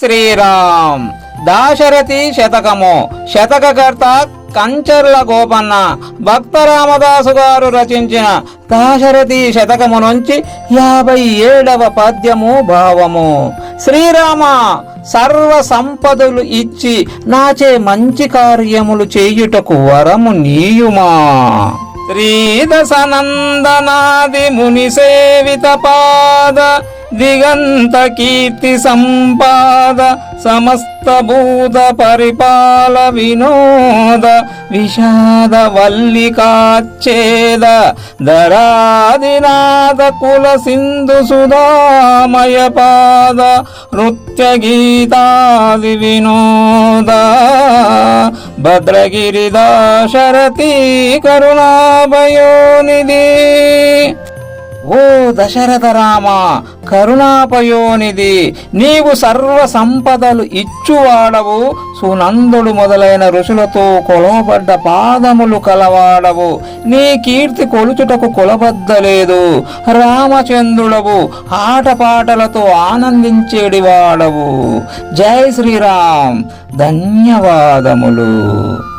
శ్రీరామ్ దాశరథి శతకము శతకకర్త కంచర్ల గోపన్న భక్త రామదాసు గారు రచించిన దాశరథి శతకము నుంచి యాభై ఏడవ పద్యము భావము. శ్రీరామ సర్వ సంపదలు ఇచ్చి నాచే మంచి కార్యములు చేయుటకు వరము నీయుమా? శ్రీదశనందనాది ముని సేవిత పాద దిగంత కీర్తి సంపాద సమస్త భూత పరిపాల వినోద విషాద వల్లికాచ్ఛేద దరాదినాథ కుల సింధు సుధామయ పాద నృత్య గీతాది వినోద భద్రగిరిదాశరథి కరుణాభయోనిధి ఓ దశరథ రామ కరుణాపయోనిది నీవు సర్వ సంపదలు ఇచ్చువాడవు సునందుడు మొదలైన ఋషులతో కొలవబడ్డ పాదములు కలవాడవు నీ కీర్తి కొలుచుటకు కొలబద్దలేదు రామచంద్రుడవు ఆటపాటలతో ఆనందించేడివాడవు. జై శ్రీరామ్ ధన్యవాదములు.